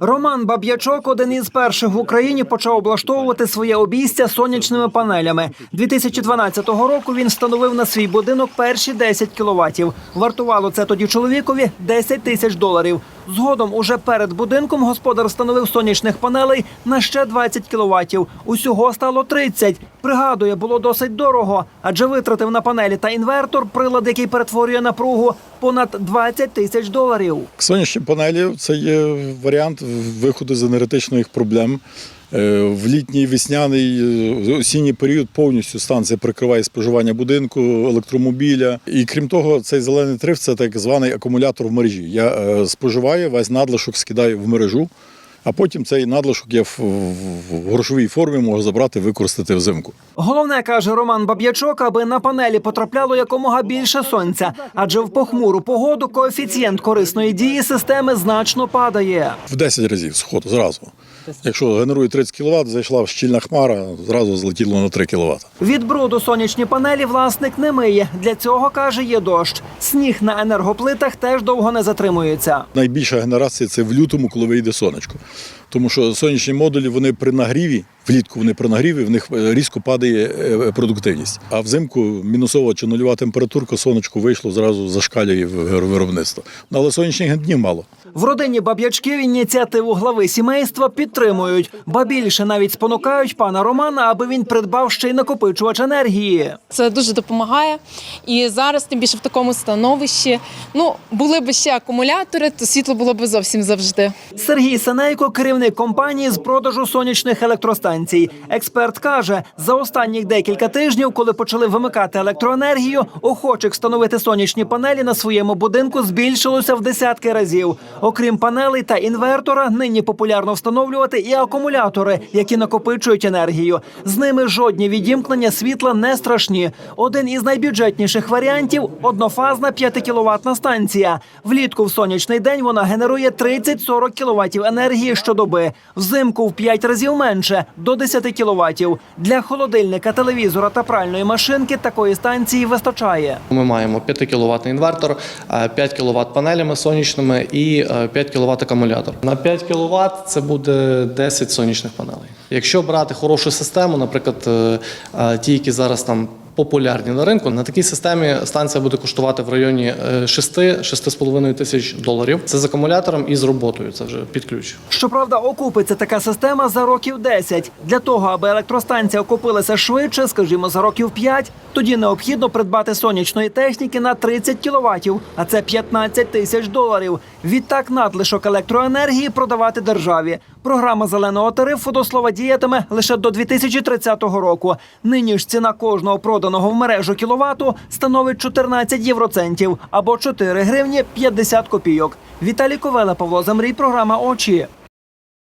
Роман Баб'ячок один із перших в Україні почав облаштовувати своє обійстя сонячними панелями. 2012 року він встановив на свій будинок перші 10 кіловатів. Вартувало це тоді чоловікові 10 тисяч доларів. Згодом, уже перед будинком, господар встановив сонячних панелей на ще 20 кіловатів. Усього стало 30. Пригадує, було досить дорого, адже витратив на панелі та інвертор, прилад, який перетворює напругу, понад 20 тисяч доларів. Сонячні панелі це є варіант виходу з енергетичних проблем. Е, В літній весняний е, осінній період повністю станція прикриває споживання будинку, електромобіля. І крім того, цей зелений триф це так званий акумулятор в мережі. Я е, споживаю, весь надлишок скидаю в мережу, а потім цей надлишок я в, в- грошовій формі можу забрати, використати взимку. Головне каже Роман Баб'ячок, аби на панелі потрапляло якомога більше сонця, адже в похмуру погоду коефіцієнт корисної дії системи значно падає. В 10 разів сходу зразу. Якщо генерує 30 кВт, зайшла щільна хмара, зразу злетіло на 3 кВт. Від бруду сонячні панелі власник не миє. Для цього каже, є дощ. Сніг на енергоплитах теж довго не затримується. Найбільша генерація це в лютому, коли вийде сонечко. Тому що сонячні модулі вони при нагріві, влітку вони при нагріві, в них е, різко падає е, продуктивність. А взимку мінусова чи нульова температурка, сонечко вийшло, зразу зашкалює в виробництво. Ну, але сонячних днів мало. В родині баб'ячків ініціативу глави сімейства підтримують, ба більше навіть спонукають пана Романа, аби він придбав ще й накопичувач енергії. Це дуже допомагає. І зараз, тим більше в такому становищі, ну були б ще акумулятори, то світло було б зовсім завжди. Сергій Санейко, керівник компанії з продажу сонячних електростанцій. Експерт каже, за останніх декілька тижнів, коли почали вимикати електроенергію, охочих встановити сонячні панелі на своєму будинку збільшилося в десятки разів. Окрім панелей та інвертора, нині популярно встановлювати і акумулятори, які накопичують енергію. З ними жодні відімкнення світла не страшні. Один із найбюджетніших варіантів однофазна 5 кіловатна станція. Влітку в сонячний день вона генерує 30-40 кіловатів енергії щодоби. Взимку в 5 разів менше до 10 кіловатів. Для холодильника, телевізора та пральної машинки такої станції вистачає. Ми маємо 5 кВт інвертор, е, 5 кВт панелями сонячними і е, 5 кВт акумулятор. На 5 кВт це буде 10 сонячних панелей. Якщо брати хорошу систему, наприклад, е, е, ті, які зараз там. Популярні на ринку на такій системі станція буде коштувати в районі е, 6-6,5 тисяч доларів. Це з акумулятором і з роботою. Це вже під ключ. Щоправда, окупиться така система за років 10. Для того, аби електростанція окупилася швидше, скажімо, за років 5, тоді необхідно придбати сонячної техніки на 30 кіловатів, а це 15 тисяч доларів. Відтак надлишок електроенергії продавати державі. Програма зеленого тарифу до слова діятиме лише до 2030 року. Нині ж ціна кожного проданого в мережу кіловату становить 14 євроцентів або 4 гривні 50 копійок. Віталій Ковела, Павло Замрій, програма Очі.